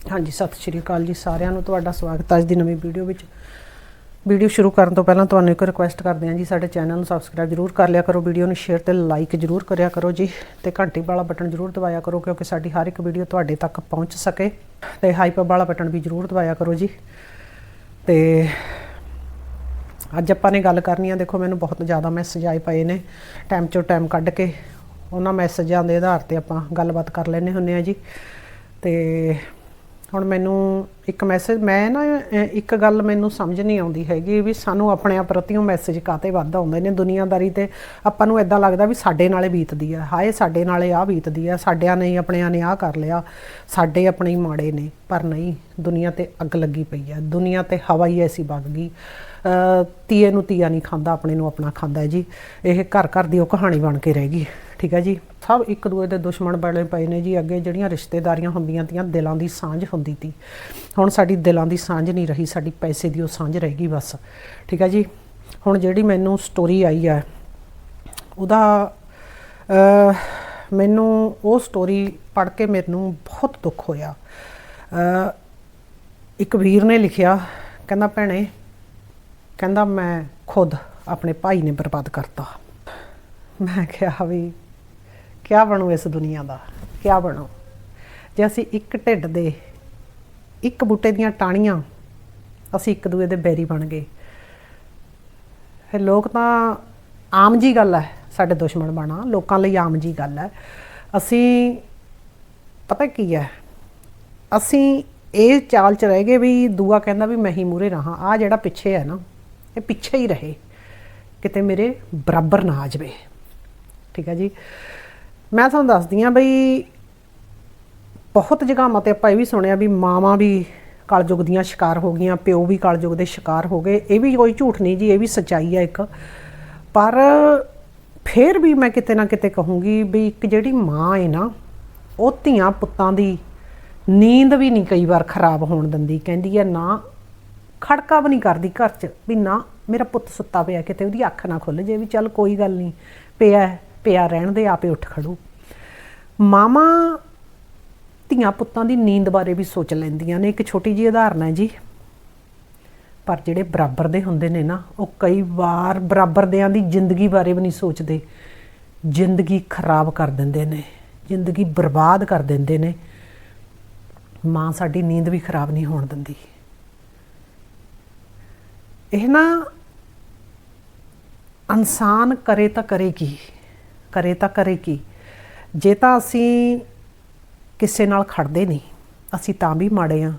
ਹਾਂਜੀ, ਸਤਿ ਸ਼੍ਰੀ ਅਕਾਲ ਜੀ ਸਾਰਿਆਂ ਨੂੰ। ਤੁਹਾਡਾ ਸਵਾਗਤ ਹੈ ਅੱਜ ਦੀ ਨਵੀਂ ਵੀਡੀਓ ਵਿੱਚ। ਵੀਡੀਓ ਸ਼ੁਰੂ ਕਰਨ ਤੋਂ ਪਹਿਲਾਂ ਤੁਹਾਨੂੰ ਇੱਕ ਰਿਕੁਐਸਟ ਕਰਦੇ ਹਾਂ ਜੀ, ਸਾਡੇ ਚੈਨਲ ਨੂੰ ਸਬਸਕ੍ਰਾਈਬ ਜਰੂਰ ਕਰ ਲਿਆ ਕਰੋ, ਵੀਡੀਓ ਨੂੰ ਸ਼ੇਅਰ ਤੇ ਲਾਈਕ ਜਰੂਰ ਕਰਿਆ ਕਰੋ ਜੀ ਤੇ ਘੰਟੀ ਵਾਲਾ ਬਟਨ ਜਰੂਰ ਦਬਾਇਆ ਕਰੋ ਕਿਉਂਕਿ ਸਾਡੀ ਹਰ ਇੱਕ ਵੀਡੀਓ ਤੁਹਾਡੇ ਤੱਕ ਪਹੁੰਚ ਸਕੇ ਤੇ ਹਾਈਪ ਵਾਲਾ ਬਟਨ ਵੀ ਜਰੂਰ ਦਬਾਇਆ ਕਰੋ ਜੀ। ਤੇ ਅੱਜ ਆਪਾਂ ਨੇ ਗੱਲ ਕਰਨੀ ਆ, ਦੇਖੋ ਮੈਨੂੰ ਬਹੁਤ ਜ਼ਿਆਦਾ ਮੈਸੇਜ ਆਏ ਪਏ ਨੇ ਟਾਈਮ ਚੋਂ ਟਾਈਮ ਕੱਢ ਕੇ। ਉਹਨਾਂ ਮੈਸੇਜਾਂ ਦੇ ਆਧਾਰ ਤੇ ਆਪਾਂ ਗੱਲਬਾਤ ਕਰ ਲੈਨੇ ਹੁੰਨੇ ਆ ਜੀ। ਤੇ ਹੁਣ ਮੈਨੂੰ ਇੱਕ ਮੈਸੇਜ ਮੈਂ ਨਾ ਇੱਕ ਗੱਲ ਮੈਨੂੰ ਸਮਝ ਨਹੀਂ ਆਉਂਦੀ ਹੈਗੀ ਵੀ ਸਾਨੂੰ ਆਪਣੇ ਆਪ ਪ੍ਰਤੀਓ ਮੈਸੇਜ ਕਾਤੇ ਵੱਧ ਆਉਂਦੇ ਨੇ ਦੁਨੀਆਦਾਰੀ ਤੇ। ਆਪਾਂ ਨੂੰ ਇਦਾਂ ਲੱਗਦਾ ਵੀ ਸਾਡੇ ਨਾਲੇ ਬੀਤਦੀ ਆ। ਹਾਏ, ਸਾਡੇ ਨਾਲੇ ਆ ਬੀਤਦੀ ਆ। ਸਾਡਿਆਂ ਨੇ, ਆਪਣਿਆਂ ਨੇ ਆ ਕਰ ਲਿਆ। ਸਾਡੇ ਆਪਣੇ ਹੀ ਮਾੜੇ ਨੇ, ਪਰ ਨਹੀਂ, ਦੁਨੀਆ ਤੇ ਅੱਗ ਲੱਗੀ ਪਈ ਆ। ਦੁਨੀਆ ਤੇ ਹਵਾ ਹੀ ਐਸੀ ਵਗ ਗਈ। ਤੀਏ ਨੂੰ ਤੀਆ ਨਹੀਂ ਖਾਂਦਾ, ਆਪਣੇ ਨੂੰ ਆਪਣਾ ਖਾਂਦਾ ਜੀ। ਇਹ ਘਰ ਘਰ ਦੀ ਉਹ ਕਹਾਣੀ ਬਣ ਕੇ ਰਹਿ ਗਈ। ਠੀਕ ਹੈ ਜੀ? ਸਭ ਇੱਕ ਦੂਏ ਦੇ ਦੁਸ਼ਮਣ ਬਣੇ ਪਏ ਨੇ ਜੀ। ਅੱਗੇ ਜਿਹੜੀਆਂ ਰਿਸ਼ਤੇਦਾਰੀਆਂ ਹੁੰਦੀਆਂ ਤੀਆਂ, ਦਿਲਾਂ ਦੀ ਸਾਂਝ ਹੁੰਦੀ ਤੀ। ਹੁਣ ਸਾਡੀ ਦਿਲਾਂ ਦੀ ਸਾਂਝ ਨਹੀਂ ਰਹੀ, ਸਾਡੀ ਪੈਸੇ ਦੀ ਉਹ ਸਾਂਝ ਰਹਿ ਗਈ ਬਸ। ਠੀਕ ਹੈ ਜੀ? ਹੁਣ ਜਿਹੜੀ ਮੈਨੂੰ ਸਟੋਰੀ ਆਈ ਹੈ, ਉਹਦਾ ਮੈਨੂੰ ਉਹ ਸਟੋਰੀ ਪੜ੍ਹ ਕੇ ਮੈਨੂੰ ਬਹੁਤ ਦੁੱਖ ਹੋਇਆ। ਇੱਕ ਵੀਰ ਨੇ ਲਿਖਿਆ, ਕਹਿੰਦਾ, ਭੈਣੇ, ਕਹਿੰਦਾ ਮੈਂ ਖੁਦ ਆਪਣੇ ਭਾਈ ਨੇ ਬਰਬਾਦ ਕਰਤਾ। ਮੈਂ ਕਿਹਾ ਵੀ ਕਿਆ ਬਣੂ ਇਸ ਦੁਨੀਆ ਦਾ? ਕਿਆ ਬਣੂ? ਜੇ ਅਸੀਂ ਇੱਕ ਢਿੱਡ ਦੇ ਇੱਕ ਬੂਟੇ ਦੀਆਂ ਟਾਹਣੀਆਂ, ਅਸੀਂ ਇੱਕ ਦੂਏ ਦੇ ਬੈਰੀ ਬਣ ਗਏ। ਫਿਰ ਲੋਕ ਤਾਂ ਆਮ ਜੀ ਗੱਲ ਹੈ, ਸਾਡੇ ਦੁਸ਼ਮਣ ਬਣਾ। ਲੋਕਾਂ ਲਈ ਆਮ ਜੀ ਗੱਲ ਹੈ। ਅਸੀਂ, ਪਤਾ ਕੀ ਹੈ? ਅਸੀਂ ਇਹ ਚਾਲ ਚ ਰਹਿ ਗਏ ਵੀ ਦੂਆ ਕਹਿੰਦਾ ਵੀ ਮੈਂ ਹੀ ਮੂਰੇ ਰਹਾ। ਆ ਜਿਹੜਾ ਪਿੱਛੇ ਹੈ ਨਾ, ਇਹ ਪਿੱਛੇ ਹੀ ਰਹੇ। ਕਿਤੇ ਮੇਰੇ ਬਰਾਬਰ ਨਾ ਆ ਜਾਵੇ। ਠੀਕ ਹੈ ਜੀ? ਮੈਂ ਤੁਹਾਨੂੰ ਦੱਸਦੀ ਆ ਬਈ ਬਹੁਤ ਜਗ੍ਹਾਵਾਂ ਤੇ ਆਪਾਂ ਇਹ ਵੀ ਸੁਣਿਆ ਵੀ ਮਾਵਾਂ ਵੀ ਕਲਯੁਗ ਦੀਆਂ ਸ਼ਿਕਾਰ ਹੋ ਗਈਆਂ, ਪਿਓ ਵੀ ਕਲਯੁਗ ਦੇ ਸ਼ਿਕਾਰ ਹੋ ਗਏ। ਇਹ ਵੀ ਕੋਈ ਝੂਠ ਨਹੀਂ ਜੀ, ਇਹ ਵੀ ਸੱਚਾਈ ਹੈ ਇੱਕ। ਪਰ ਫਿਰ ਵੀ ਮੈਂ ਕਿਤੇ ਨਾ ਕਿਤੇ ਕਹੂੰਗੀ ਵੀ ਇੱਕ ਜਿਹੜੀ ਮਾਂ ਹੈ ਨਾ, ਉਹ ਧੀਆਂ ਪੁੱਤਾਂ ਦੀ ਨੀਂਦ ਵੀ ਨਹੀਂ ਕਈ ਵਾਰ ਖਰਾਬ ਹੋਣ ਦਿੰਦੀ। ਕਹਿੰਦੀ ਹੈ ਨਾ, ਖੜਕਾ ਵੀ ਨਹੀਂ ਕਰਦੀ ਘਰ 'ਚ, ਵੀ ਨਾ, ਮੇਰਾ ਪੁੱਤ ਸੁੱਤਾ ਪਿਆ ਕਿਤੇ, ਉਹਦੀ ਅੱਖ ਨਾ ਖੁੱਲ ਜੇ ਵੀ ਚੱਲ ਕੋਈ ਗੱਲ ਨਹੀਂ, ਪਿਆ ਪਿਆ ਰਹਿਣ ਦੇ, ਆਪੇ ਉੱਠ ਖੜੂ। ਮਾਮਾ ਧੀਆਂ ਪੁੱਤਾਂ ਦੀ ਨੀਂਦ ਬਾਰੇ ਵੀ ਸੋਚ ਲੈਂਦੀਆਂ ਨੇ। ਇੱਕ ਛੋਟੀ ਜਿਹੀ ਉਦਾਹਰਨ ਹੈ ਜੀ। ਪਰ ਜਿਹੜੇ ਬਰਾਬਰ ਦੇ ਹੁੰਦੇ ਨੇ ਨਾ, ਉਹ ਕਈ ਵਾਰ ਬਰਾਬਰ ਦਿਆਂ ਦੀ ਜ਼ਿੰਦਗੀ ਬਾਰੇ ਵੀ ਨਹੀਂ ਸੋਚਦੇ। ਜ਼ਿੰਦਗੀ ਖਰਾਬ ਕਰ ਦਿੰਦੇ ਨੇ, ਜ਼ਿੰਦਗੀ ਬਰਬਾਦ ਕਰ ਦਿੰਦੇ ਨੇ। ਮਾਂ ਸਾਡੀ ਨੀਂਦ ਵੀ ਖਰਾਬ ਨਹੀਂ ਹੋਣ ਦਿੰਦੀ। ਇਹ ਨਾ ਇਨਸਾਨ ਕਰੇ ਤਾਂ ਕਰੇ ਕੀ? ਕਰੇ ਤਾਂ ਕਰੇ ਕੀ? ਜੇ ਤਾਂ ਅਸੀਂ ਕਿਸੇ ਨਾਲ ਖੜਦੇ ਨਹੀਂ, ਅਸੀਂ ਤਾਂ ਵੀ ਮਾੜੇ ਆ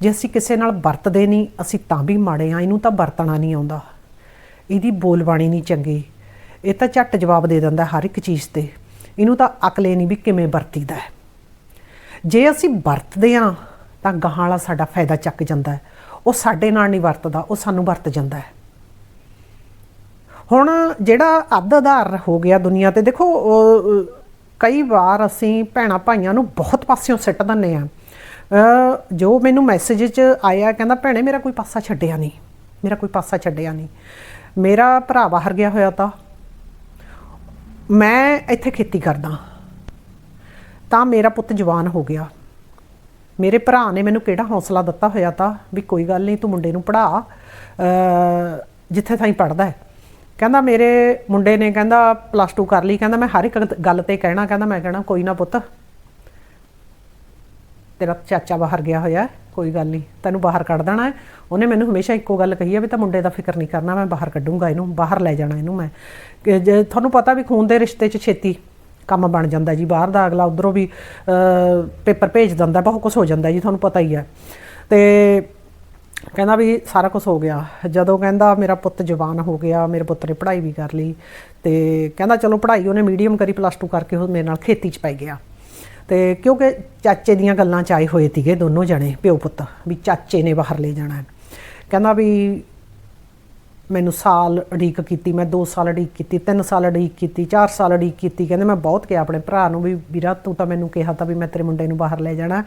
ਜੇ ਅਸੀਂ ਕਿਸੇ ਨਾਲ ਵਰਤਦੇ ਨਹੀਂ, ਅਸੀਂ ਤਾਂ ਵੀ ਮਾੜੇ ਆ ਇਹਨੂੰ ਤਾਂ ਵਰਤਣਾ ਨਹੀਂ ਆਉਂਦਾ। ਇਹਦੀ ਬੋਲਬਾਣੀ ਨਹੀਂ ਚੰਗੀ। ਇਹ ਤਾਂ ਝੱਟ ਜਵਾਬ ਦੇ ਦਿੰਦਾ ਹਰ ਇੱਕ ਚੀਜ਼ ਤੇ। ਇਹਨੂੰ ਤਾਂ ਅਕਲੇ ਨਹੀਂ ਵੀ ਕਿਵੇਂ ਵਰਤੀਦਾ ਹੈ। ਜੇ ਅਸੀਂ ਵਰਤਦੇ ਆ ਤਾਂ ਗਾਹਾਂ ਵਾਲਾ ਸਾਡਾ ਫਾਇਦਾ ਚੱਕ ਜਾਂਦਾ ਹੈ। ਉਹ ਸਾਡੇ ਨਾਲ ਨਹੀਂ ਵਰਤਦਾ, ਉਹ ਸਾਨੂੰ ਵਰਤ ਜਾਂਦਾ ਹੈ। ਹੁਣ ਜਿਹੜਾ ਅੱਧ ਆਧਾਰ ਹੋ ਗਿਆ ਦੁਨੀਆ ਤੇ, ਦੇਖੋ ਕਈ ਵਾਰ ਅਸੀਂ ਭੈਣਾ ਭਾਈਆਂ ਨੂੰ ਬਹੁਤ ਪਾਸਿਓਂ ਸਿੱਟ ਦਿੰਨੇ ਆ ਜੋ ਮੈਨੂੰ ਮੈਸੇਜ 'ਚ ਆਇਆ, ਕਹਿੰਦਾ, ਭੈਣੇ, ਮੇਰਾ ਕੋਈ ਪਾਸਾ ਛੱਡਿਆ ਨਹੀਂ। ਮੇਰਾ ਕੋਈ ਪਾਸਾ ਛੱਡਿਆ ਨਹੀਂ। ਮੇਰਾ ਭਰਾ ਬਾਹਰ ਗਿਆ ਹੋਇਆ ਤਾਂ। ਮੈਂ ਇੱਥੇ ਖੇਤੀ ਕਰਦਾ ਤਾਂ ਮੇਰਾ ਪੁੱਤ ਜਵਾਨ ਹੋ ਗਿਆ। ਮੇਰੇ ਭਰਾ ਨੇ ਮੈਨੂੰ ਕਿਹੜਾ ਹੌਸਲਾ ਦਿੱਤਾ ਹੋਇਆ ਤਾਂ ਵੀ ਕੋਈ ਗੱਲ ਨਹੀਂ, ਤੂੰ ਮੁੰਡੇ ਨੂੰ ਪੜ੍ਹਾ। ਜਿੱਥੇ ਤਾਈਂ ਪੜਦਾ ਹੈ। ਕਹਿੰਦਾ ਮੇਰੇ ਮੁੰਡੇ ਨੇ ਕਹਿੰਦਾ ਪਲੱਸ 2 ਕਰ ਲਈ, ਕਹਿੰਦਾ ਮੈਂ ਹਰ ਇੱਕ ਗੱਲ ਤੇ ਕਹਿਣਾ, ਕਹਿੰਦਾ ਮੈਂ ਕਹਿਣਾ ਕੋਈ ਨਾ ਪੁੱਤ। ਤੇਰਾ ਚਾਚਾ ਬਾਹਰ ਗਿਆ ਹੋਇਆ ਕੋਈ ਗੱਲ ਨਹੀਂ, ਤੈਨੂੰ ਬਾਹਰ ਕੱਢ ਦੇਣਾ ਹੈ। ਉਹਨੇ ਮੈਨੂੰ ਹਮੇਸ਼ਾ ਇੱਕੋ ਗੱਲ ਕਹੀ ਹੈ ਵੀ ਤਾਂ ਮੁੰਡੇ ਦਾ ਫਿਕਰ ਨਹੀਂ ਕਰਨਾ, ਮੈਂ ਬਾਹਰ ਕੱਢੂੰਗਾ ਇਹਨੂੰ, ਬਾਹਰ ਲੈ ਜਾਣਾ ਇਹਨੂੰ ਮੈਂ। ਕਿ ਜੇ ਤੁਹਾਨੂੰ ਪਤਾ ਵੀ ਖੂਨ ਦੇ ਰਿਸ਼ਤੇ 'ਚ ਛੇਤੀ ਕੰਮ ਬਣ ਜਾਂਦਾ ਜੀ, ਬਾਹਰ ਦਾ ਅਗਲਾ ਉਧਰੋਂ ਵੀ ਪੇਪਰ ਭੇਜ ਦਿੰਦਾ, ਬਹੁਤ ਕੁਝ ਹੋ ਜਾਂਦਾ ਜੀ, ਤੁਹਾਨੂੰ ਪਤਾ ਹੀ ਹੈ। ਤੇ ਕਹਿੰਦਾ ਵੀ ਸਾਰਾ ਕੁਝ ਹੋ ਗਿਆ। ਜਦੋਂ ਕਹਿੰਦਾ ਮੇਰਾ ਪੁੱਤ ਜਵਾਨ ਹੋ ਗਿਆ, ਮੇਰੇ ਪੁੱਤ ਨੇ ਪੜ੍ਹਾਈ ਵੀ ਕਰ ਲਈ ਤੇ ਕਹਿੰਦਾ ਚਲੋ ਪੜ੍ਹਾਈ ਉਹਨੇ ਮੀਡੀਅਮ ਕਰੀ ਪਲੱਸ 2 ਕਰਕੇ ਉਹ ਮੇਰੇ ਨਾਲ ਖੇਤੀ 'ਚ ਪੈ ਗਿਆ। ਤੇ ਕਿਉਂਕਿ ਚਾਚੇ ਦੀਆਂ ਗੱਲਾਂ 'ਚ ਆਏ ਹੋਏ ਸੀਗੇ ਦੋਨੋਂ ਜਣੇ, ਪਿਓ ਪੁੱਤ, ਵੀ ਚਾਚੇ ਨੇ ਬਾਹਰ ਲੈ ਜਾਣਾ। ਕਹਿੰਦਾ ਵੀ ਮੈਨੂੰ ਸਾਲ ਉਡੀਕ ਕੀਤੀ, ਮੈਂ 2 ਸਾਲ ਉਡੀਕ ਕੀਤੀ 3 ਸਾਲ ਉਡੀਕ ਕੀਤੀ 4 ਸਾਲ ਉਡੀਕ ਕੀਤੀ। ਕਹਿੰਦੇ ਮੈਂ ਬਹੁਤ ਕਿਹਾ ਆਪਣੇ ਭਰਾ ਨੂੰ ਵੀ, ਵੀਰਾ ਤੂੰ ਤਾਂ ਮੈਨੂੰ ਕਿਹਾ ਤਾਂ ਵੀ ਮੈਂ ਤੇਰੇ ਮੁੰਡੇ ਨੂੰ ਬਾਹਰ ਲੈ ਜਾਣਾ।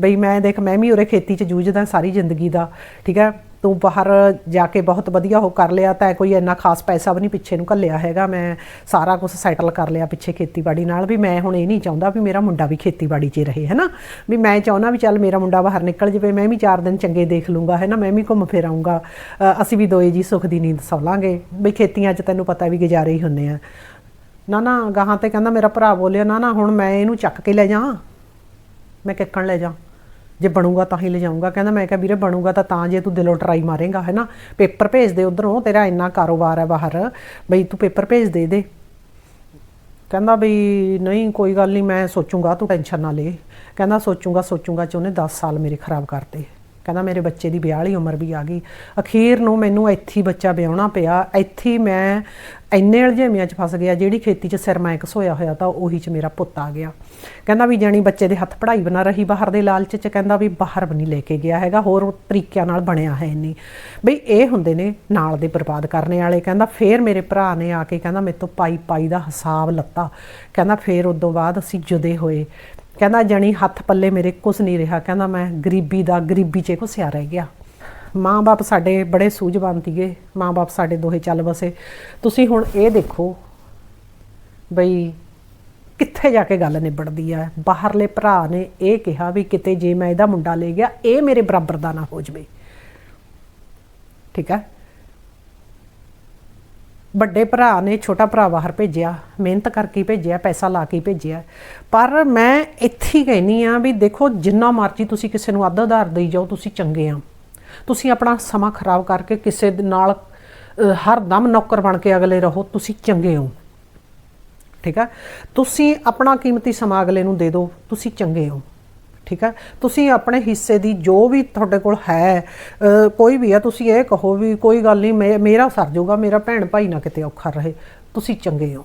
ਬਈ ਮੈਂ ਦੇਖ, ਮੈਂ ਵੀ ਉਰੇ ਖੇਤੀ 'ਚ ਜੂਝਦਾ ਸਾਰੀ ਜ਼ਿੰਦਗੀ ਦਾ, ਠੀਕ ਹੈ? ਤੂੰ ਬਾਹਰ ਜਾ ਕੇ ਬਹੁਤ ਵਧੀਆ ਉਹ ਕਰ ਲਿਆ ਤਾਂ ਕੋਈ ਇੰਨਾ ਖਾਸ ਪੈਸਾ ਵੀ ਨਹੀਂ ਪਿੱਛੇ ਨੂੰ ਘੱਲਿਆ ਹੈਗਾ। ਮੈਂ ਸਾਰਾ ਕੁਝ ਸੈਟਲ ਕਰ ਲਿਆ ਪਿੱਛੇ ਖੇਤੀਬਾੜੀ ਨਾਲ ਵੀ ਮੈਂ ਹੁਣ ਇਹ ਨਹੀਂ ਚਾਹੁੰਦਾ ਵੀ ਮੇਰਾ ਮੁੰਡਾ ਵੀ ਖੇਤੀਬਾੜੀ 'ਚ ਰਹੇ ਹੈ ਨਾ ਵੀ ਮੈਂ ਚਾਹੁੰਦਾ ਵੀ ਚੱਲ ਮੇਰਾ ਮੁੰਡਾ ਬਾਹਰ ਨਿਕਲ ਜਾਵੇ, ਮੈਂ ਵੀ ਚਾਰ ਦਿਨ ਚੰਗੇ ਦੇਖ ਲੂੰਗਾ ਹੈ ਨਾ ਮੈਂ ਵੀ ਘੁੰਮ ਫਿਰ ਆਊਂਗਾ। ਅਸੀਂ ਵੀ ਦੋਏ ਜੀ ਸੁੱਖ ਦੀ ਨੀਂਦ ਸੌ ਲਾਂਗੇ। ਵੀ ਖੇਤੀਆਂ 'ਚ ਤੈਨੂੰ ਪਤਾ ਵੀ ਗੁਜ਼ਾਰੇ ਹੀ ਹੁੰਨੇ ਆ। ਨਾ ਨਾ ਗਾਹਾਂ ਤੇ ਕਹਿੰਦਾ ਮੇਰਾ ਭਰਾ ਬੋਲਿਆ ਨਾ ਨਾ ਹੁਣ ਮੈਂ ਇਹਨੂੰ ਚੱਕ ਕੇ ਲੈ ਜਾ। ਮੈਂ ਕਿੱਕਣ ਲੈ ਜਾ। ਜੇ ਬਣੂਗਾ ਤਾਂ ਹੀ ਲਿਜਾਊਂਗਾ ਕਹਿੰਦਾ ਮੈਂ ਕਿਹਾ ਵੀਰੇ ਬਣੂਗਾ ਤਾਂ ਤਾਂ ਜੇ ਤੂੰ ਦਿਲੋਂ ਟਰਾਈ ਮਾਰੇਗਾ ਹੈ ਨਾ ਪੇਪਰ ਭੇਜ ਦੇ ਉਧਰੋਂ, ਤੇਰਾ ਇੰਨਾ ਕਾਰੋਬਾਰ ਹੈ ਬਾਹਰ। ਬਈ ਤੂੰ ਪੇਪਰ ਭੇਜ ਦੇ ਦੇ। ਕਹਿੰਦਾ ਬਈ ਨਹੀਂ, ਕੋਈ ਗੱਲ ਨਹੀਂ, ਮੈਂ ਸੋਚੂੰਗਾ, ਤੂੰ ਟੈਨਸ਼ਨ ਨਾ ਲੈ। ਕਹਿੰਦਾ ਸੋਚੂੰਗਾ ਸੋਚੂੰਗਾ ਚ ਉਹਨੇ 10 ਸਾਲ ਮੇਰੇ ਖਰਾਬ ਕਰਤੇ। ਕਹਿੰਦਾ ਮੇਰੇ ਬੱਚੇ ਦੀ ਵਿਆਹ ਵਾਲੀ ਉਮਰ ਵੀ ਆ ਗਈ। ਅਖੀਰ ਨੂੰ ਮੈਨੂੰ ਇੱਥੇ ਬੱਚਾ ਵਿਆਹਣਾ ਪਿਆ। ਇੱਥੇ ਮੈਂ ਇੰਨੇ ਅਲਝੇਵਿਆਂ 'ਚ ਫਸ ਗਿਆ, ਜਿਹੜੀ ਖੇਤੀ 'ਚ ਸਿਰ ਹੋਇਆ ਹੋਇਆ ਤਾਂ ਉਹੀ 'ਚ ਮੇਰਾ ਪੁੱਤ ਆ ਗਿਆ। ਕਹਿੰਦਾ ਵੀ ਜਾਣੀ ਬੱਚੇ ਦੇ ਹੱਥ ਪੜ੍ਹਾਈ ਬਣਾ ਰਹੀ, ਬਾਹਰ ਦੇ ਲਾਲਚ 'ਚ ਕਹਿੰਦਾ ਵੀ ਬਾਹਰ ਵੀ ਨਹੀਂ ਲੈ ਕੇ ਗਿਆ ਹੈਗਾ, ਹੋਰ ਤਰੀਕਿਆਂ ਨਾਲ ਬਣਿਆ ਹੈ ਇੰਨੀ। ਬਈ ਇਹ ਹੁੰਦੇ ਨੇ ਨਾਲ ਦੇ ਬਰਬਾਦ ਕਰਨੇ ਵਾਲੇ। ਕਹਿੰਦਾ ਫੇਰ ਮੇਰੇ ਭਰਾ ਨੇ ਆ ਕੇ ਕਹਿੰਦਾ ਮੇਰੇ ਤੋਂ ਪਾਈ ਪਾਈ ਦਾ ਹਿਸਾਬ ਲੱਤਾ। ਕਹਿੰਦਾ ਫੇਰ ਉਦੋਂ ਬਾਅਦ ਅਸੀਂ ਜੁਦੇ ਹੋਏ। ਕਹਿੰਦਾ ਜਣੀ ਹੱਥ ਪੱਲੇ ਮੇਰੇ ਕੁਝ ਨਹੀਂ ਰਿਹਾ। ਕਹਿੰਦਾ ਮੈਂ ਗਰੀਬੀ ਦਾ ਗਰੀਬੀ 'ਚ ਘੁਸਿਆ ਰਹਿ ਗਿਆ। ਮਾਂ-ਬਾਪ ਸਾਡੇ ਬੜੇ ਸੂਝਵਾਨ ਸੀਗੇ। ਮਾਂ-ਬਾਪ ਸਾਡੇ ਦੋਹੇ ਚੱਲ ਬਸੇ ਤੁਸੀਂ ਹੁਣ ਇਹ ਦੇਖੋ ਬਈ ਕਿੱਥੇ ਜਾ ਕੇ ਗੱਲ ਨਿਬੜਦੀ ਆ। ਬਾਹਰਲੇ ਭਰਾ ਨੇ ਇਹ ਕਿਹਾ ਵੀ ਕਿਤੇ ਜੇ ਮੈਂ ਇਹਦਾ ਮੁੰਡਾ ਲੈ ਗਿਆ, ਇਹ ਮੇਰੇ ਬਰਾਬਰ ਦਾ ਨਾ ਹੋ ਜਵੇ। ਠੀਕ ਹੈ ਵੱਡੇ ਭਰਾ ਨੇ, ਛੋਟਾ ਭਰਾ ਬਾਹਰ ਭੇਜਿਆ, ਮਿਹਨਤ ਕਰਕੇ ਭੇਜਿਆ, ਪੈਸਾ ਲਾ ਕੇ ਭੇਜਿਆ। ਪਰ ਮੈਂ ਇੱਥੇ ਹੀ ਕਹਿਨੀ ਆ ਵੀ ਦੇਖੋ, ਜਿੰਨਾ ਮਰਜ਼ੀ ਤੁਸੀਂ ਕਿਸੇ ਨੂੰ ਅੱਧ ਆਧਾਰ ਦੇਈ ਜਾਓ, ਤੁਸੀਂ ਚੰਗੇ ਆ। ਤੁਸੀਂ ਆਪਣਾ ਸਮਾਂ ਖਰਾਬ ਕਰਕੇ ਕਿਸੇ ਦੇ ਨਾਲ ਹਰ ਦਮ ਨੌਕਰ ਬਣ ਕੇ ਅਗਲੇ ਰਹੋ, ਤੁਸੀਂ ਚੰਗੇ ਹੋ। ਠੀਕ ਆ? ਤੁਸੀਂ ਆਪਣਾ ਕੀਮਤੀ ਸਮਾਂ ਅਗਲੇ ਨੂੰ ਦੇ ਦਿਓ, ਤੁਸੀਂ ਚੰਗੇ ਹੋ। ਠੀਕ ਹੈ ਤੁਸੀਂ ਆਪਣੇ ਹਿੱਸੇ ਦੀ ਜੋ ਵੀ ਤੁਹਾਡੇ ਕੋਲ ਹੈ ਕੋਈ ਵੀ ਆ, ਤੁਸੀਂ ਇਹ ਕਹੋ ਵੀ ਕੋਈ ਗੱਲ ਨਹੀਂ, ਮੇ- ਮੇਰਾ ਸਰ ਜਾਊਗਾ ਮੇਰਾ ਭੈਣ ਭਾਈ ਨਾ ਕਿਤੇ ਔਖਾ ਰਹੇ। ਤੁਸੀਂ ਚੰਗੇ ਹੋ।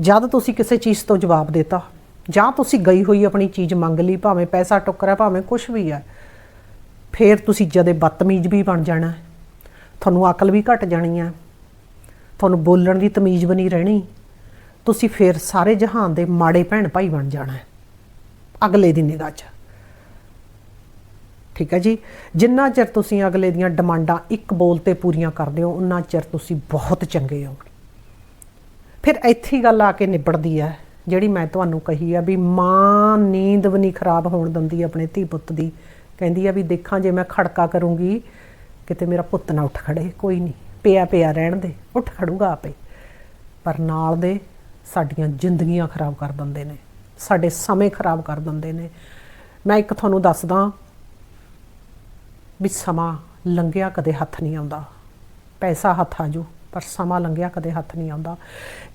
ਜਦ ਤੁਸੀਂ ਕਿਸੇ ਚੀਜ਼ ਤੋਂ ਜਵਾਬ ਦਿੱਤਾ, ਜਾਂ ਤੁਸੀਂ ਗਈ ਹੋਈ ਆਪਣੀ ਚੀਜ਼ ਮੰਗ ਲਈ, ਭਾਵੇਂ ਪੈਸਾ ਟੁੱਕਰਾ ਭਾਵੇਂ ਕੁਝ ਵੀ ਹੈ ਫਿਰ ਤੁਸੀਂ ਜਦੇ ਬਦਤਮੀਜ਼ ਵੀ ਬਣ ਜਾਣਾ। ਤੁਹਾਨੂੰ ਅਕਲ ਵੀ ਘਟ ਜਾਣੀ ਹੈ ਤੁਹਾਨੂੰ ਬੋਲਣ ਦੀ ਤਮੀਜ਼ ਬਣੀ ਰਹਿਣੀ। ਤੁਸੀਂ ਫਿਰ ਸਾਰੇ ਜਹਾਨ ਦੇ ਮਾੜੇ ਭੈਣ ਭਾਈ ਬਣ ਜਾਣਾ। ਅਗਲੇ ਦੀ ਨਿਗਾਹ 'ਚ। ਠੀਕ ਹੈ ਜੀ? ਜਿੰਨਾ ਚਿਰ ਤੁਸੀਂ ਅਗਲੇ ਦੀਆਂ ਡਿਮਾਂਡਾਂ ਇੱਕ ਬੋਲ ਤੇ ਪੂਰੀਆਂ ਕਰਦੇ ਹੋ, ਉਨਾ ਚਿਰ ਤੁਸੀਂ ਬਹੁਤ ਚੰਗੇ ਹੋ। ਫਿਰ ਇੱਥੇ ਗੱਲ ਆ ਕੇ ਨਿਬੜਦੀ ਹੈ, ਜਿਹੜੀ ਮੈਂ ਤੁਹਾਨੂੰ ਕਹੀ ਆ ਵੀ ਮਾਂ ਨੀਂਦ ਵੀ ਨਹੀਂ ਖਰਾਬ ਹੋਣ ਦਿੰਦੀ ਆਪਣੇ ਧੀ ਪੁੱਤ ਦੀ। ਕਹਿੰਦੀ ਆ ਵੀ ਦੇਖਾਂ ਜੇ ਮੈਂ ਖੜਕਾ ਕਰੂੰਗੀ, ਕਿਤੇ ਮੇਰਾ ਪੁੱਤ ਨਾ ਉੱਠ ਖੜੇ, ਕੋਈ ਨਹੀਂ। ਪਿਆ ਪਿਆ ਰਹਿਣ ਦੇ, ਉੱਠ ਖੜੂਗਾ ਆਪੇ। ਪਰ ਨਾਲ ਦੇ ਸਾਡੀਆਂ ਜ਼ਿੰਦਗੀਆਂ ਖਰਾਬ ਕਰ ਦਿੰਦੇ ਨੇ। ਸਾਡੇ ਸਮੇਂ ਖਰਾਬ ਕਰ ਦਿੰਦੇ ਨੇ। ਮੈਂ ਇੱਕ ਤੁਹਾਨੂੰ ਦੱਸਦਾ ਵੀ ਸਮਾਂ ਲੰਘਿਆ ਕਦੇ ਹੱਥ ਨਹੀਂ ਆਉਂਦਾ। ਪੈਸਾ ਹੱਥ ਆ ਆਜੂ ਪਰ ਸਮਾਂ ਲੰਘਿਆ ਕਦੇ ਹੱਥ ਨਹੀਂ ਆਉਂਦਾ।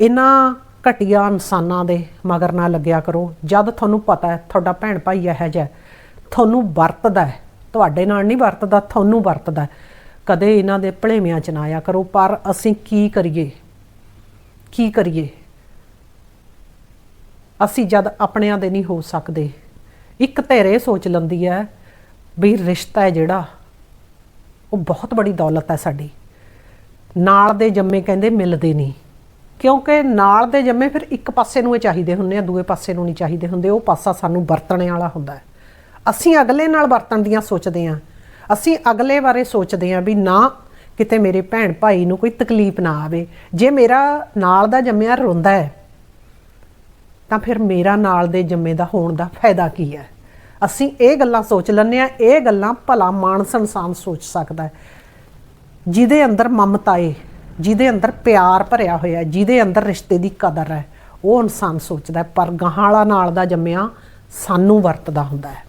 ਇਹਨਾਂ ਘਟੀਆ ਇਨਸਾਨਾਂ ਦੇ ਮਗਰ ਨਾ ਲੱਗਿਆ ਕਰੋ। ਜਦ ਤੁਹਾਨੂੰ ਪਤਾ ਹੈ, ਤੁਹਾਡਾ ਭੈਣ ਭਾਈ ਇਹੋ ਜਿਹਾ ਤੁਹਾਨੂੰ ਵਰਤਦਾ ਹੈ। ਤੁਹਾਡੇ ਨਾਲ ਨਹੀਂ ਵਰਤਦਾ, ਤੁਹਾਨੂੰ ਵਰਤਦਾ ਕਦੇ ਇਹਨਾਂ ਦੇ ਭਲੇਵਿਆਂ ਚ ਨਾ ਆਇਆ ਕਰੋ। ਪਰ ਅਸੀਂ ਕੀ ਕਰੀਏ? ਕੀ ਕਰੀਏ? ਅਸੀਂ ਜਦ ਆਪਣਿਆਂ ਦੇ ਨਹੀਂ ਹੋ ਸਕਦੇ। ਇੱਕ ਧਿਰੇ ਸੋਚ ਲੈਂਦੀ ਹੈ ਵੀ ਰਿਸ਼ਤਾ ਹੈ ਜਿਹੜਾ, ਉਹ ਬਹੁਤ ਬੜੀ ਦੌਲਤ ਹੈ ਸਾਡੀ। ਨਾਲ ਦੇ ਜੰਮੇ ਕਹਿੰਦੇ ਮਿਲਦੇ ਨਹੀਂ। ਕਿਉਂਕਿ ਨਾਲ ਦੇ ਜੰਮੇ ਫਿਰ ਇੱਕ ਪਾਸੇ ਨੂੰ ਇਹ ਚਾਹੀਦੇ ਹੁੰਦੇ ਆ, ਦੂਏ ਪਾਸੇ ਨੂੰ ਨਹੀਂ ਚਾਹੀਦੇ ਹੁੰਦੇ। ਉਹ ਪਾਸਾ ਸਾਨੂੰ ਵਰਤਣੇ ਵਾਲਾ ਹੁੰਦਾ ਹੈ। ਅਸੀਂ ਅਗਲੇ ਨਾਲ ਵਰਤਣ ਦੀਆਂ ਸੋਚਦੇ ਹਾਂ। ਅਸੀਂ ਅਗਲੇ ਬਾਰੇ ਸੋਚਦੇ ਹਾਂ ਵੀ ਨਾ ਕਿਤੇ ਮੇਰੇ ਭੈਣ ਭਾਈ ਨੂੰ ਕੋਈ ਤਕਲੀਫ ਨਾ ਆਵੇ। ਜੇ ਮੇਰਾ ਨਾਲ ਦਾ ਜੰਮਿਆ ਰੋਂਦਾ ਹੈ ਤਾਂ ਫਿਰ ਮੇਰਾ ਨਾਲ ਦੇ ਜੰਮੇ ਦਾ ਹੋਣ ਦਾ ਫਾਇਦਾ ਕੀ ਹੈ? ਅਸੀਂ ਇਹ ਗੱਲਾਂ ਸੋਚ ਲੈਂਦੇ ਆ ਇਹ ਗੱਲਾਂ ਭਲਾ ਮਾਨਸ ਇਨਸਾਨ ਸੋਚ ਸਕਦਾ ਹੈ। ਜਿਹਦੇ ਅੰਦਰ ਮਮਤਾ ਏ ਜਿਹਦੇ ਅੰਦਰ ਪਿਆਰ ਭਰਿਆ ਹੋਇਆ ਹੈ, ਜਿਹਦੇ ਅੰਦਰ ਰਿਸ਼ਤੇ ਦੀ ਕਦਰ ਹੈ ਉਹ ਇਨਸਾਨ ਸੋਚਦਾ ਪਰ ਗਾਹਾਂ ਵਾਲਾ ਨਾਲ ਦਾ ਜੰਮਿਆ ਸਾਨੂੰ ਵਰਤਦਾ ਹੁੰਦਾ ਹੈ।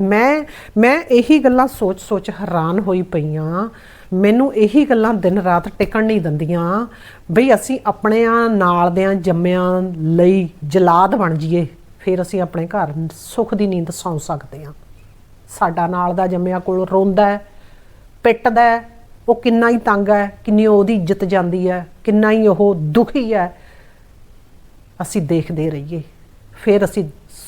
ਮੈਂ ਮੈਂ ਇਹੀ ਗੱਲਾਂ ਸੋਚ-ਸੋਚ ਹੈਰਾਨ ਹੋਈ ਪਈਆਂ। ਮੈਨੂੰ ਇਹੀ ਗੱਲਾਂ ਦਿਨ ਰਾਤ ਟਿਕਣ ਨਹੀਂ ਦਿੰਦੀਆਂ। ਬਈ ਅਸੀਂ ਆਪਣਿਆਂ ਨਾਲ ਦਿਆਂ ਜੰਮਿਆਂ ਲਈ ਜਲਾਦ ਬਣ ਜਾਈਏ, ਫਿਰ ਅਸੀਂ ਆਪਣੇ ਘਰ ਸੁੱਖ ਦੀ ਨੀਂਦ ਸੌਂ ਸਕਦੇ ਹਾਂ। ਸਾਡਾ ਨਾਲ ਦਾ ਜੰਮਿਆ ਕੋਲ ਰੋਂਦਾ ਹੈ, ਪਿੱਟਦਾ ਹੈ, ਉਹ ਕਿੰਨਾ ਹੀ ਤੰਗ ਹੈ, ਕਿੰਨੀ ਉਹਦੀ ਇੱਜ਼ਤ ਜਾਂਦੀ ਹੈ, ਕਿੰਨਾ ਹੀ ਉਹ ਦੁਖੀ ਹੈ। ਅਸੀਂ ਦੇਖਦੇ ਰਹੀਏ, ਫਿਰ ਅਸੀਂ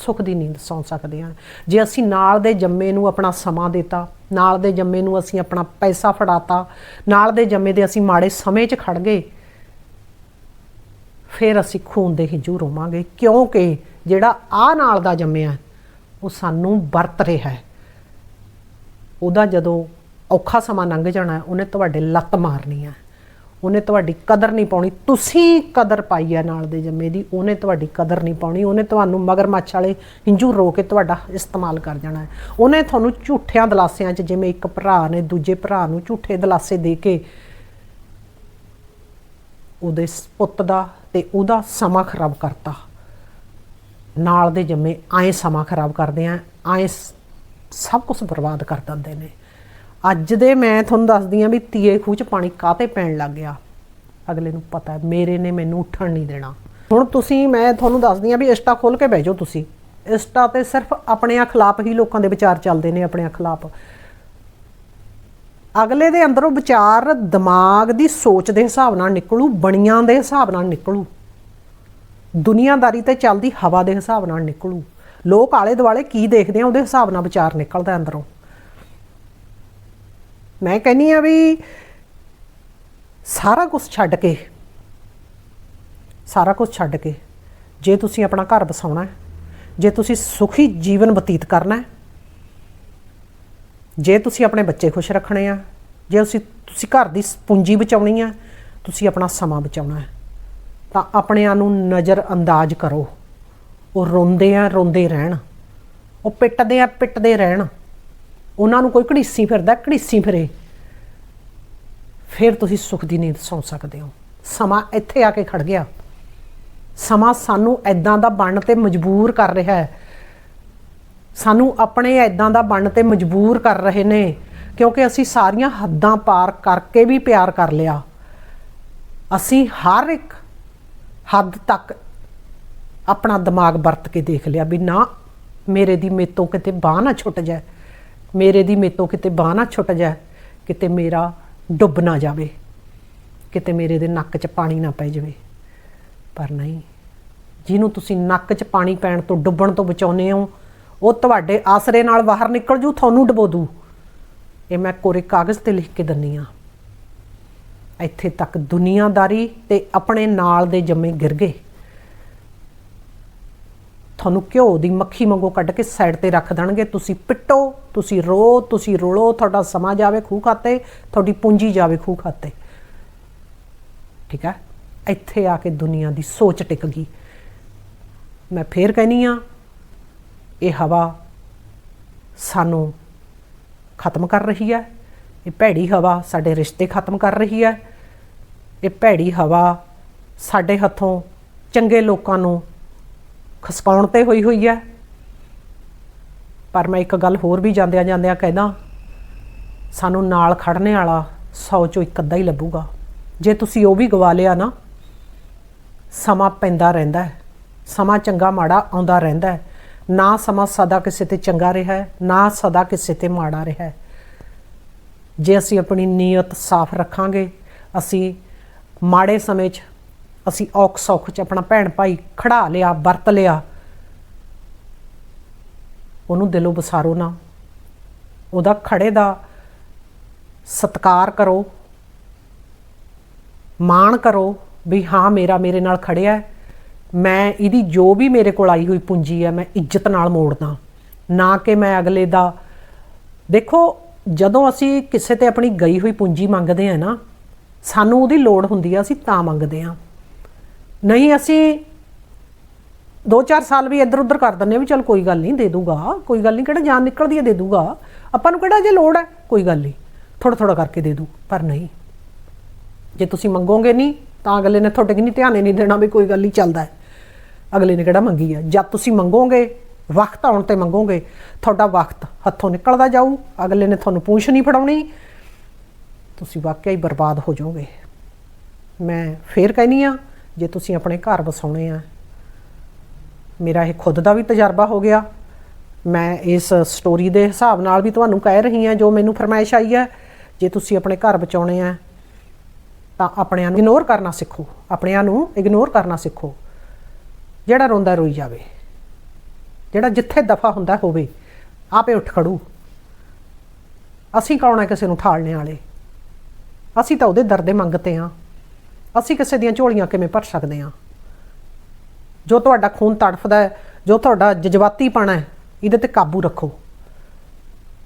ਸੁੱਖ ਦੀ ਨੀਂਦ ਸੌਂ ਸਕਦੇ ਹਾਂ ਜੇ ਅਸੀਂ ਨਾਲ ਦੇ ਜੰਮੇ ਨੂੰ ਆਪਣਾ ਸਮਾਂ ਦਿੱਤਾ, ਨਾਲ ਦੇ ਜੰਮੇ ਨੂੰ ਅਸੀਂ ਆਪਣਾ ਪੈਸਾ ਫੜਾਤਾ, ਨਾਲ ਦੇ ਜੰਮੇ ਦੇ ਅਸੀਂ ਮਾੜੇ ਸਮੇਂ 'ਚ ਖੜ ਗਏ, ਫਿਰ ਅਸੀਂ ਖੂਨ ਦੇ ਹਿੰਜੂ ਰੋਵਾਂਗੇ। ਕਿਉਂਕਿ ਜਿਹੜਾ ਆ ਨਾਲ ਦਾ ਜੰਮਿਆ, ਉਹ ਸਾਨੂੰ ਵਰਤ ਰਿਹਾ ਹੈ। ਉਹਦਾ ਜਦੋਂ ਔਖਾ ਸਮਾਂ ਲੰਘ ਜਾਣਾ, ਉਹਨੇ ਤੁਹਾਡੇ ਲੱਤ ਮਾਰਨੀ ਹੈ। ਉਹਨੇ ਤੁਹਾਡੀ ਕਦਰ ਨਹੀਂ ਪਾਉਣੀ। ਤੁਸੀਂ ਕਦਰ ਪਾਈ ਹੈ ਨਾਲ ਦੇ ਜੰਮੇ ਦੀ, ਉਹਨੇ ਤੁਹਾਡੀ ਕਦਰ ਨਹੀਂ ਪਾਉਣੀ। ਉਹਨੇ ਤੁਹਾਨੂੰ ਮਗਰਮੱਛ ਵਾਲੇ ਹਿੰਜੂ ਰੋ ਕੇ ਤੁਹਾਡਾ ਇਸਤੇਮਾਲ ਕਰ ਜਾਣਾ ਹੈ। ਉਹਨੇ ਤੁਹਾਨੂੰ ਝੂਠਿਆਂ ਦਲਾਸਿਆਂ 'ਚ ਜਿਵੇਂ ਇੱਕ ਭਰਾ ਨੇ ਦੂਜੇ ਭਰਾ ਨੂੰ ਝੂਠੇ ਦਲਾਸੇ ਦੇ ਕੇ ਉਹਦੇ ਸ- ਪੁੱਤ ਦਾ ਤੇ ਉਹਦਾ ਸਮਾਂ ਖਰਾਬ ਕਰਤਾ। ਨਾਲ ਦੇ ਜੰਮੇ ਆਏ ਸਮਾਂ ਖਰਾਬ ਕਰਦੇ ਆ, ਆਏ ਸ- ਸਭ ਕੁਝ ਬਰਬਾਦ ਕਰ ਦਿੰਦੇ ਨੇ। ਅੱਜ ਦੇ ਮੈਂ ਤੁਹਾਨੂੰ ਦੱਸਦੀ ਆ ਵੀ ਤੀਏ ਖੂਹ ਚ ਪਾਣੀ ਕਾਤੇ ਪੈਣ ਲੱਗ ਗਿਆ। ਅਗਲੇ ਨੂੰ ਪਤਾ ਹੈ, ਮੇਰੇ ਨੇ ਮੈਨੂੰ ਉੱਠਣ ਨਹੀਂ ਦੇਣਾ। ਹੁਣ ਤੁਸੀਂ, ਮੈਂ ਤੁਹਾਨੂੰ ਦੱਸਦੀ ਆ ਵੀ ਇਸਟਾ ਖੋਲ ਕੇ ਬਹਿ ਜਾਓ ਤੁਸੀਂ। ਇਸਟਾ ਤੇ ਸਿਰਫ ਆਪਣੇ ਖਿਲਾਫ ਹੀ ਲੋਕਾਂ ਦੇ ਵਿਚਾਰ ਚੱਲਦੇ ਨੇ, ਆਪਣੇ ਖਿਲਾਫ ਅਗਲੇ ਦੇ ਅੰਦਰੋਂ ਵਿਚਾਰ ਦਿਮਾਗ ਦੀ ਸੋਚ ਦੇ ਹਿਸਾਬ ਨਾਲ ਨਿਕਲੂ, ਬਣੀਆਂ ਦੇ ਹਿਸਾਬ ਨਾਲ ਨਿਕਲੂ। ਦੁਨੀਆਦਾਰੀ ਤੇ ਚੱਲਦੀ ਹਵਾ ਦੇ ਹਿਸਾਬ ਨਾਲ ਨਿਕਲੂ। ਲੋਕ ਆਲੇ ਦੁਆਲੇ ਕੀ ਦੇਖਦੇ ਆ, ਉਹਦੇ ਹਿਸਾਬ ਨਾਲ ਵਿਚਾਰ ਨਿਕਲਦਾ ਅੰਦਰੋਂ। ਮੈਂ ਕਹਿੰਨੀ ਆ ਵੀ ਸਾਰਾ ਕੁਝ ਛੱਡ ਕੇ, ਸਾਰਾ ਕੁਝ ਛੱਡ ਕੇ ਜੇ ਤੁਸੀਂ ਆਪਣਾ ਘਰ ਬਸਾਉਣਾ ਹੈ, ਜੇ ਤੁਸੀਂ ਸੁਖੀ ਜੀਵਨ ਬਤੀਤ ਕਰਨਾ ਹੈ, ਜੇ ਤੁਸੀਂ ਆਪਣੇ ਬੱਚੇ ਖੁਸ਼ ਰੱਖਣੇ ਆ, ਜੇ ਤੁਸੀਂ ਤੁਸੀਂ ਘਰ ਦੀ ਪੂੰਜੀ ਬਚਾਉਣੀ ਆ, ਤੁਸੀਂ ਆਪਣਾ ਸਮਾਂ ਬਚਾਉਣਾ ਹੈ, ਤਾਂ ਆਪ ਨੂੰ ਨਜ਼ਰ ਅੰਦਾਜ਼ ਕਰੋ। ਉਹ ਰੋਂਦੇ ਆ, ਰੋਂਦੇ ਰਹਿਣ। ਉਹ ਪਿੱਟਦੇ ਆ, ਪਿੱਟਦੇ ਰਹਿਣ। ਉਹਨਾਂ ਨੂੰ ਕੋਈ ਘੜੀਸੀ ਫਿਰਦਾ, ਘੜੀਸੀ ਫਿਰੇ। ਫਿਰ ਤੁਸੀਂ ਸੁਖ ਦੀ ਨੀਂਦ ਸੌਂ ਸਕਦੇ ਹੋ। ਸਮਾਂ ਇੱਥੇ ਆ ਕੇ ਖੜ ਗਿਆ। ਸਮਾਂ ਸਾਨੂੰ ਐਦਾਂ ਦਾ ਬਣਨ ਤੇ ਮਜਬੂਰ ਕਰ ਰਿਹਾ ਹੈ। ਸਾਨੂੰ ਆਪਣੇ ਐਦਾਂ ਦਾ ਬਣਨ ਤੇ ਮਜਬੂਰ ਕਰ ਰਹੇ ਨੇ, ਕਿਉਂਕਿ ਅਸੀਂ ਸਾਰੀਆਂ ਹੱਦਾਂ ਪਾਰ ਕਰਕੇ ਵੀ ਪਿਆਰ ਕਰ ਲਿਆ। ਅਸੀਂ ਹਰ ਇੱਕ ਹੱਦ ਤੱਕ ਆਪਣਾ ਦਿਮਾਗ ਵਰਤ ਕੇ ਦੇਖ ਲਿਆ ਵੀ ਨਾ, ਮੇਰੇ ਦੀ ਮੇਤੋਂ ਕਿਤੇ ਬਾਹ ਨਾ ਛੁੱਟ ਜਾਏ। ਮੇਰੇ ਦੀ ਮੇਤੋਂ ਕਿਤੇ ਬਾਹ ਨਾ ਛੁੱਟ ਜਾਏ, ਕਿਤੇ ਮੇਰਾ ਡੁੱਬ ਨਾ ਜਾਵੇ, ਕਿਤੇ ਮੇਰੇ ਦੇ ਨੱਕ 'ਚ ਪਾਣੀ ਨਾ ਪੈ ਜਾਵੇ। ਪਰ ਨਹੀਂ, ਜਿਹਨੂੰ ਤੁਸੀਂ ਨੱਕ 'ਚ ਪਾਣੀ ਪੈਣ ਤੋਂ ਡੁੱਬਣ ਤੋਂ ਬਚਾਉਂਦੇ ਹੋ, ਉਹ ਤੁਹਾਡੇ ਆਸਰੇ ਨਾਲ ਬਾਹਰ ਨਿਕਲ ਜੂ, ਤੁਹਾਨੂੰ ਡੁਬੋ ਦੂ। ਇਹ ਮੈਂ ਕੋਰੇ ਕਾਗਜ਼ ਤੇ ਲਿਖ ਕੇ ਦੰਨੀ ਆ। ਇੱਥੇ ਤੱਕ ਦੁਨੀਆਦਾਰੀ ਤੇ ਆਪਣੇ ਨਾਲ ਦੇ ਜੰਮੇ ਗਿਰ ਗਏ। ਤੁਹਾਨੂੰ ਘਿਓ ਦੀ ਮੱਖੀ ਵਾਂਗੂ ਕੱਢ ਕੇ ਸਾਈਡ ਤੇ ਰੱਖ ਦੇਣਗੇ, ਤੁਸੀਂ ਪਿੱਟੋ। ਤੁਸੀਂ ਰੋ, ਤੁਸੀਂ ਰੋਲੋ, ਤੁਹਾਡਾ ਸਮਾਂ ਜਾਵੇ ਖੂਹ ਖਾਤੇ, ਤੁਹਾਡੀ ਪੂੰਜੀ ਜਾਵੇ ਖੂਹ ਖਾਤੇ। ਠੀਕ ਹੈ? ਇੱਥੇ ਆ ਕੇ ਦੁਨੀਆ ਦੀ ਸੋਚ ਟਿਕ ਗਈ। ਮੈਂ ਫੇਰ ਕਹਿਨੀ ਆ, ਇਹ ਹਵਾ ਸਾਨੂੰ ਖਤਮ ਕਰ ਰਹੀ ਹੈ। ਇਹ ਭੈੜੀ ਹਵਾ ਸਾਡੇ ਰਿਸ਼ਤੇ ਖਤਮ ਕਰ ਰਹੀ ਹੈ। ਇਹ ਭੈੜੀ ਹਵਾ ਸਾਡੇ ਹੱਥੋਂ ਚੰਗੇ ਲੋਕਾਂ ਨੂੰ ਖਸਕਾਉਣ ਤੇ ਹੋਈ ਹੋਈ ਹੈ। ਪਰ ਮੈਂ ਇੱਕ ਗੱਲ ਹੋਰ ਵੀ ਜਾਂਦਿਆਂ ਜਾਂਦਿਆਂ ਕਹਿੰਦਾ, ਸਾਨੂੰ ਨਾਲ ਖੜਨੇ ਵਾਲਾ 100 ਚੋਂ ਇੱਕ ਅੱਧਾ ਹੀ ਲੱਭੂਗਾ। ਜੇ ਤੁਸੀਂ ਉਹ ਵੀ ਗਵਾ ਲਿਆ ਨਾ, ਸਮਾਂ ਪੈਂਦਾ ਰਹਿੰਦਾ ਹੈ। ਸਮਾਂ ਚੰਗਾ ਮਾੜਾ ਆਉਂਦਾ ਰਹਿੰਦਾ ਹੈ। ਨਾ ਸਮਾਂ ਸਦਾ ਕਿਸੇ ਤੇ ਚੰਗਾ ਰਿਹਾ ਹੈ, ਨਾ ਸਦਾ ਕਿਸੇ ਤੇ ਮਾੜਾ ਰਿਹਾ ਹੈ। ਜੇ ਅਸੀਂ ਆਪਣੀ ਨੀਅਤ ਸਾਫ਼ ਰੱਖਾਂਗੇ, ਅਸੀਂ ਮਾੜੇ ਸਮੇਂ 'ਚ, ਅਸੀਂ ਔਖ ਸੌਖ 'ਚ ਆਪਣਾ ਭੈਣ ਭਾਈ ਖੜਾ ਲਿਆ, ਵਰਤ ਲਿਆ ਉਹਨੂੰ ਦਿਲੋਂ ਬਸਾਰੋ ਨਾ। ਉਹਦਾ ਖੜੇ ਦਾ ਸਤਕਾਰ ਕਰੋ। ਮਾਣ ਕਰੋ ਵੀ ਹਾਂ, ਮੇਰਾ ਮੇਰੇ ਨਾਲ ਖੜਿਆ ਮੈਂ ਇਹਦੀ ਜੋ ਵੀ ਮੇਰੇ ਕੋਲ ਆਈ ਹੋਈ ਪੂੰਜੀ ਹੈ, ਮੈਂ ਇੱਜ਼ਤ ਨਾਲ ਮੋੜਦਾ। ਨਾ ਕਿ ਮੈਂ ਅਗਲੇ ਦਾ। ਦੇਖੋ, ਜਦੋਂ ਅਸੀਂ ਕਿਸੇ ਤੇ ਆਪਣੀ ਗਈ ਹੋਈ ਪੂੰਜੀ ਮੰਗਦੇ ਆ ਨਾ, ਸਾਨੂੰ ਉਹਦੀ ਲੋੜ ਹੁੰਦੀ ਆ, ਅਸੀਂ ਤਾਂ ਮੰਗਦੇ ਆ ਨਹੀਂ, ਅਸੀਂ 2-4 ਸਾਲ ਵੀ ਇੱਧਰ ਉੱਧਰ ਕਰ ਦਿੰਦੇ ਵੀ ਚਲ ਕੋਈ ਗੱਲ ਨਹੀਂ, ਦੇ ਦੂਗਾ। ਕੋਈ ਗੱਲ ਨਹੀਂ, ਕਿਹੜਾ ਜਾਨ ਨਿਕਲਦੀ ਹੈ, ਦੇ ਦੂਗਾ। ਆਪਾਂ ਨੂੰ ਕਿਹੜਾ ਜੇ ਲੋੜ ਹੈ, ਕੋਈ ਗੱਲ ਨਹੀਂ। ਥੋੜਾ ਥੋੜਾ ਕਰਕੇ ਦੇ ਦੂ, ਪਰ ਨਹੀਂ। ਜੇ ਤੁਸੀਂ ਮੰਗੋਗੇ ਨਹੀਂ, ਤਾਂ ਅਗਲੇ ਨੇ ਤੁਹਾਡੇ ਕਿ ਨਹੀਂ ਧਿਆਨ ਹੀ ਨਹੀਂ ਦੇਣਾ ਵੀ ਕੋਈ ਗੱਲ ਨਹੀਂ, ਚੱਲਦਾ ਹੈ। ਅਗਲੇ ਨੇ ਕਿਹੜਾ ਮੰਗੀ ਹੈ? ਜਦ ਤੁਸੀਂ ਮੰਗੋਗੇ, ਵਕਤ ਆਉਣ ਤੇ ਮੰਗੋਗੇ, ਤੁਹਾਡਾ ਵਕਤ ਹੱਥੋਂ ਨਿਕਲਦਾ ਜਾਊ। ਅਗਲੇ ਨੇ ਤੁਹਾਨੂੰ ਪੂਛ ਨਹੀਂ ਫੜਾਉਣੀ। ਤੁਸੀਂ ਵਾਕਿਆ ਹੀ ਬਰਬਾਦ ਹੋ ਜਾਓਗੇ। ਮੈਂ ਫੇਰ ਕਹਿਨੀ ਆ ਜੇ ਤੁਸੀਂ ਆਪਣੇ ਘਰ ਵਸਾਉਣੇ ਆ ਮੇਰਾ ਇਹ ਖੁਦ ਦਾ ਵੀ ਤਜਰਬਾ ਹੋ ਗਿਆ। ਮੈਂ ਇਸ ਸਟੋਰੀ ਦੇ ਹਿਸਾਬ ਨਾਲ ਵੀ ਤੁਹਾਨੂੰ ਕਹਿ ਰਹੀ ਹਾਂ, ਜੋ ਮੈਨੂੰ ਫਰਮਾਇਸ਼ ਆਈ ਹੈ, ਜੇ ਤੁਸੀਂ ਆਪਣੇ ਘਰ ਬਚਾਉਣੇ ਆ ਤਾਂ ਆਪਣਿਆਂ ਨੂੰ ਇਗਨੋਰ ਕਰਨਾ ਸਿੱਖੋ। ਆਪਣਿਆਂ ਨੂੰ ਇਗਨੋਰ ਕਰਨਾ ਸਿੱਖੋ। ਜਿਹੜਾ ਰੋਂਦਾ ਰੋਈ ਜਾਵੇ। ਜਿਹੜਾ ਜਿੱਥੇ ਦਫਾ ਹੁੰਦਾ ਹੋਵੇ, ਆਪੇ ਉੱਠ ਖੜੂ। ਅਸੀਂ ਕੌਣ ਹੈ ਕਿਸੇ ਨੂੰ ਠਾਲਣੇ ਵਾਲੇ? ਅਸੀਂ ਤਾਂ ਉਹਦੇ ਦਰਦੇ ਮੰਗਤੇ ਆ ਅਸੀਂ ਕਿਸੇ ਦੀਆਂ ਝੋਲੀਆਂ ਕਿਵੇਂ ਭਰ ਸਕਦੇ ਆ ਜੋ ਤੁਹਾਡਾ ਖੂਨ ਤੜਫਦਾ ਹੈ, ਜੋ ਤੁਹਾਡਾ ਜਜ਼ਬਾਤੀਪਣ ਹੈ, ਇਹਦੇ ਤੇ ਕਾਬੂ ਰੱਖੋ।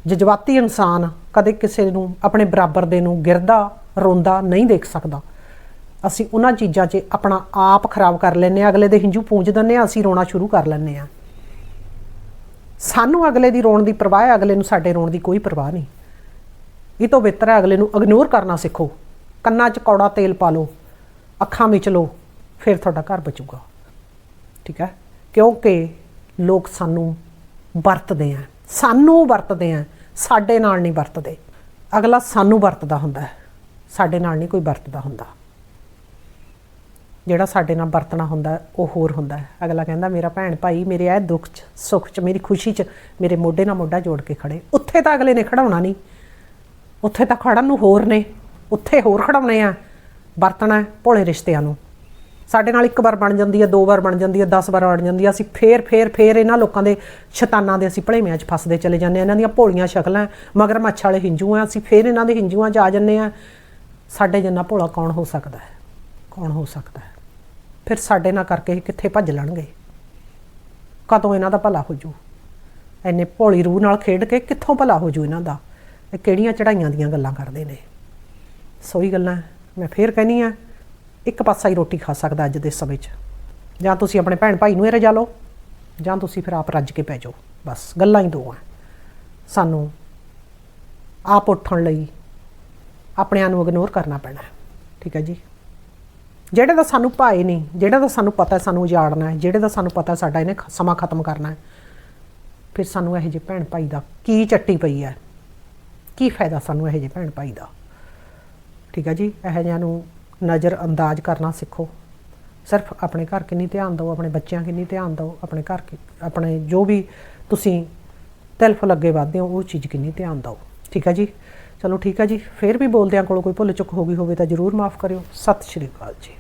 ਜਜ਼ਬਾਤੀ ਇਨਸਾਨ ਕਦੇ ਕਿਸੇ ਨੂੰ ਆਪਣੇ ਬਰਾਬਰ ਦੇ ਨੂੰ ਗਿਰਦਾ, ਰੋਂਦਾ ਨਹੀਂ ਦੇਖ ਸਕਦਾ। ਅਸੀਂ ਉਹਨਾਂ ਚੀਜ਼ਾਂ 'ਚ ਆਪਣਾ ਆਪ ਖਰਾਬ ਕਰ ਲੈਂਦੇ ਹਾਂ, ਅਗਲੇ ਦੇ ਹਿੰਜੂ ਪੂੰਝ ਦਿੰਦੇ ਹਾਂ, ਅਸੀਂ ਰੋਣਾ ਸ਼ੁਰੂ ਕਰ ਲੈਂਦੇ ਹਾਂ। ਸਾਨੂੰ ਅਗਲੇ ਦੀ ਰੋਣ ਦੀ ਪਰਵਾਹ ਹੈ, ਅਗਲੇ ਨੂੰ ਸਾਡੇ ਰੋਣ ਦੀ ਕੋਈ ਪਰਵਾਹ ਨਹੀਂ। ਇਹ ਤੋਂ ਬਿਹਤਰ ਹੈ, ਅਗਲੇ ਨੂੰ ਇਗਨੋਰ ਕਰਨਾ ਸਿੱਖੋ। ਕੰਨਾਂ 'ਚ ਕੌੜਾ ਤੇਲ ਪਾ ਲਓ, ਅੱਖਾਂ ਵਿੱਚ ਲਓ, ਫਿਰ ਤੁਹਾਡਾ ਘਰ ਬਚੂਗਾ। ਠੀਕ ਹੈ? ਕਿਉਂਕਿ ਲੋਕ ਸਾਨੂੰ ਵਰਤਦੇ ਆ। ਸਾਨੂੰ ਵਰਤਦੇ ਆ, ਸਾਡੇ ਨਾਲ ਨਹੀਂ ਵਰਤਦੇ। ਅਗਲਾ ਸਾਨੂੰ ਵਰਤਦਾ ਹੁੰਦਾ ਹੈ। ਸਾਡੇ ਨਾਲ ਨਹੀਂ ਕੋਈ ਵਰਤਦਾ ਹੁੰਦਾ। ਜਿਹੜਾ ਸਾਡੇ ਨਾਲ ਵਰਤਣਾ ਹੁੰਦਾ ਉਹ ਹੋਰ ਹੁੰਦਾ ਹੈ। ਅਗਲਾ ਕਹਿੰਦਾ, ਮੇਰਾ ਭੈਣ ਭਾਈ, ਮੇਰੇ ਇਹ ਦੁੱਖ 'ਚ, ਸੁੱਖ 'ਚ, ਮੇਰੀ ਖੁਸ਼ੀ 'ਚ, ਮੇਰੇ ਮੋਢੇ ਨਾਲ ਮੋਢਾ ਜੋੜ ਕੇ ਖੜੇ। ਉੱਥੇ ਤਾਂ ਅਗਲੇ ਨੇ ਖੜਾਉਣਾ ਨਹੀਂ। ਉੱਥੇ ਤਾਂ ਖੜਨ ਨੂੰ ਹੋਰ ਨੇ। ਉੱਥੇ ਹੋਰ ਖੜਾਉਣੇ ਆ। ਵਰਤਣਾ ਭੋਲੇ ਰਿਸ਼ਤਿਆਂ ਨੂੰ। ਸਾਡੇ ਨਾਲ ਇੱਕ ਵਾਰ ਬਣ ਜਾਂਦੀ ਹੈ, ਦੋ ਵਾਰ ਬਣ ਜਾਂਦੀ ਹੈ 10 ਵਾਰ ਬਣ ਜਾਂਦੀ ਹੈ। ਅਸੀਂ ਫੇਰ ਫੇਰ ਫੇਰ ਇਹਨਾਂ ਲੋਕਾਂ ਦੇ ਸ਼ੈਤਾਨਾਂ ਦੇ ਅਸੀਂ ਭਲੇਵਿਆਂ 'ਚ ਫਸਦੇ ਚਲੇ ਜਾਂਦੇ ਹਾਂ। ਇਹਨਾਂ ਦੀਆਂ ਭੋਲੀਆਂ ਸ਼ਕਲਾਂ ਮਗਰ ਮੱਛ ਵਾਲੇ ਹਿੰਜੂ ਆ। ਅਸੀਂ ਫੇਰ ਇਹਨਾਂ ਦੇ ਹਿੰਜੂਆਂ 'ਚ ਆ ਜੰਨੇ ਆ ਸਾਡੇ ਜਿੰਨਾ ਭੋਲਾ ਕੌਣ ਹੋ ਸਕਦਾ ਹੈ? ਕੌਣ ਹੋ ਸਕਦਾ ਹੈ? ਫਿਰ ਸਾਡੇ ਨਾਲ ਕਰਕੇ ਕਿੱਥੇ ਭੱਜ ਲੈਣਗੇ? ਕਦੋਂ ਇਹਨਾਂ ਦਾ ਭਲਾ ਹੋ ਜੂ? ਐਨੇ ਭੋਲੀ ਰੂਹ ਨਾਲ ਖੇਡ ਕੇ ਕਿੱਥੋਂ ਭਲਾ ਹੋ ਜੂ ਇਹਨਾਂ ਦਾ? ਇਹ ਕਿਹੜੀਆਂ ਚੜਾਈਆਂ ਦੀਆਂ ਗੱਲਾਂ ਕਰਦੇ ਨੇ? ਸੋਈ ਗੱਲਾਂ ਮੈਂ ਫੇਰ ਕਹਿਨੀ ਆ ਇੱਕ ਪਾਸਾ ਹੀ ਰੋਟੀ ਖਾ ਸਕਦਾ ਅੱਜ ਦੇ ਸਮੇਂ 'ਚ। ਜਾਂ ਤੁਸੀਂ ਆਪਣੇ ਭੈਣ ਭਾਈ ਨੂੰ ਇਹ ਰਜਾ ਲਓ, ਜਾਂ ਤੁਸੀਂ ਫਿਰ ਆਪ ਰੱਜ ਕੇ ਪੈ ਜਾਓ। ਬਸ ਗੱਲਾਂ ਹੀ ਦੋ ਆ। ਸਾਨੂੰ ਆਪ ਉੱਠਣ ਲਈ ਆਪਣਿਆਂ ਨੂੰ ਇਗਨੋਰ ਕਰਨਾ ਪੈਣਾ। ਠੀਕ ਹੈ ਜੀ? ਜਿਹੜੇ ਦਾ ਸਾਨੂੰ ਭਾਏ ਨਹੀਂ, ਜਿਹੜਾ ਦਾ ਸਾਨੂੰ ਪਤਾ ਸਾਨੂੰ ਉਜਾੜਨਾ ਹੈ, ਜਿਹੜੇ ਦਾ ਸਾਨੂੰ ਪਤਾ ਸਾਡਾ ਇਹਨੇ ਸਮਾਂ ਖਤਮ ਕਰਨਾ ਹੈ। ਫਿਰ ਸਾਨੂੰ ਇਹੋ ਜਿਹੇ ਭੈਣ ਭਾਈ ਦਾ ਕੀ ਚੱਟੀ ਪਈ ਹੈ? ਕੀ ਫਾਇਦਾ ਸਾਨੂੰ ਇਹੋ ਜਿਹੇ ਭੈਣ ਭਾਈ ਦਾ? ਠੀਕ ਹੈ ਜੀ? ਇਹੋ ਜਿਹਿਆਂ ਨੂੰ ਨਜ਼ਰ ਅੰਦਾਜ਼ ਕਰਨਾ ਸਿੱਖੋ। ਸਿਰਫ ਆਪਣੇ ਘਰ ਕਿੰਨੀ ਧਿਆਨ ਦਿਓ, ਆਪਣੇ ਬੱਚਿਆਂ ਕਿੰਨੀ ਧਿਆਨ ਦਿਓ, ਆਪਣੇ ਘਰ ਕੀ, ਆਪਣੇ ਜੋ ਵੀ ਤੁਸੀਂ ਤਿਲਫ ਲੱਗੇ ਵੱਧਦੇ ਹੋ, ਉਹ ਚੀਜ਼ ਕਿੰਨੀ ਧਿਆਨ ਦਿਓ। ਠੀਕ ਹੈ ਜੀ? ਚਲੋ ਠੀਕ ਹੈ ਜੀ। ਫੇਰ ਵੀ ਬੋਲਦਿਆਂ ਕੋਲੋਂ ਕੋਈ ਭੁੱਲ ਚੁੱਕ ਹੋ ਗਈ ਹੋਵੇ ਤਾਂ ਜਰੂਰ ਮਾਫ ਕਰਿਓ। ਸਤਿ ਸ਼੍ਰੀ ਅਕਾਲ ਜੀ।